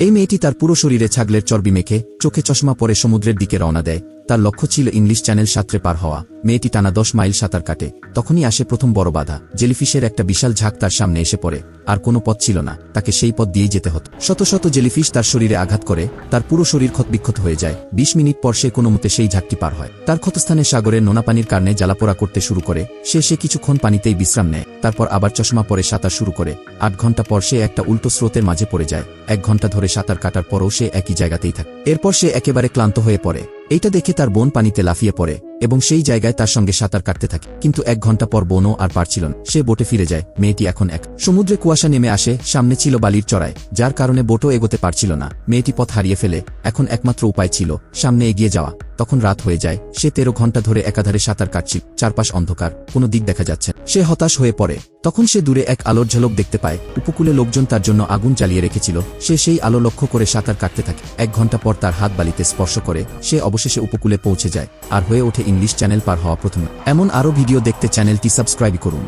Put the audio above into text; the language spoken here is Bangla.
এই মেয়েটি তার পুরো শরীরে ছাগলের চর্বি মেখে চোখে চশমা পরে সমুদ্রের দিকে রওনা দেয়। তার লক্ষ্য ছিল ইংলিশ চ্যানেল সাঁতরে পার হওয়া। মেয়েটি টানা দশ মাইল সাঁতার কাটে। তখনই আসে প্রথম বড় বাধা। জেলিফিশের একটা বিশাল ঝাঁক তার সামনে এসে পড়ে। আর কোনো পথ ছিল না। তাকে সেই পথ দিয়েই যেতে হতো। শত শত জেলিফিশ তার শরীরে আঘাত করে, তার পুরো শরীর ক্ষতবিক্ষত হয়ে যায়। বিশ মিনিট পর সে কোনো মতে সেই ঝাঁকটি পার হয়। তার ক্ষতস্থানে সাগরের নোনা পানির কারণে জ্বালাপোড়া করতে শুরু করে। সে সে কিছুক্ষণ পানিতেই বিশ্রাম নেয়। তারপর আবার চশমা পরে সাঁতার শুরু করে। আট ঘণ্টা পর সে একটা উল্টো স্রোতের মাঝে পড়ে যায়। এক ঘণ্টা ধরে সাঁতার কাটার পরও সে একই জায়গাতেই থাকে। এরপর সে একেবারে ক্লান্ত হয়ে পড়ে। এইটা দেখে তার বোন পানিতে লাফিয়ে পড়ে। এবং সেই জায়গায় তার সঙ্গে সাঁতার কাটতে থাকে। কিন্তু এক ঘণ্টা পর বোনও আর পারছিল না। সে বোটে ফিরে যায়। মেয়েটি এখন এক। সমুদ্রে কুয়াশা নেমে আসে, সামনে ছিল বালির চড়ায় যার কারণে বোটও এগোতে পারছিল না। মেয়েটি পথ হারিয়ে ফেলে। এখন একমাত্র উপায় ছিল, সামনে এগিয়ে যাওয়া। তখন রাত হয়ে যায়। সে তেরো ঘণ্টা ধরে একাধারে সাঁতার কাটছিল চারপাশ অন্ধকার, কোনো দিক দেখা যাচ্ছে। সে হতাশ হয়ে পড়ে। তখন সে দূরে এক আলোর ঝলক দেখতে পায়। উপকূলে লোকজন তার জন্য আগুন জ্বালিয়ে রেখেছিল। সে সেই আলো লক্ষ্য করে সাঁতার কাটতে থাকে। এক ঘণ্টা পর তার হাত বালিতে স্পর্শ করে, সে অবশেষে উপকূলে পৌঁছে যায়। আর হয়ে ওঠে ইংলিশ চ্যানেল পার হওয়া প্রথম। এমন আরও ভিডিও দেখতে চ্যানেলটি সাবস্ক্রাইব করুন।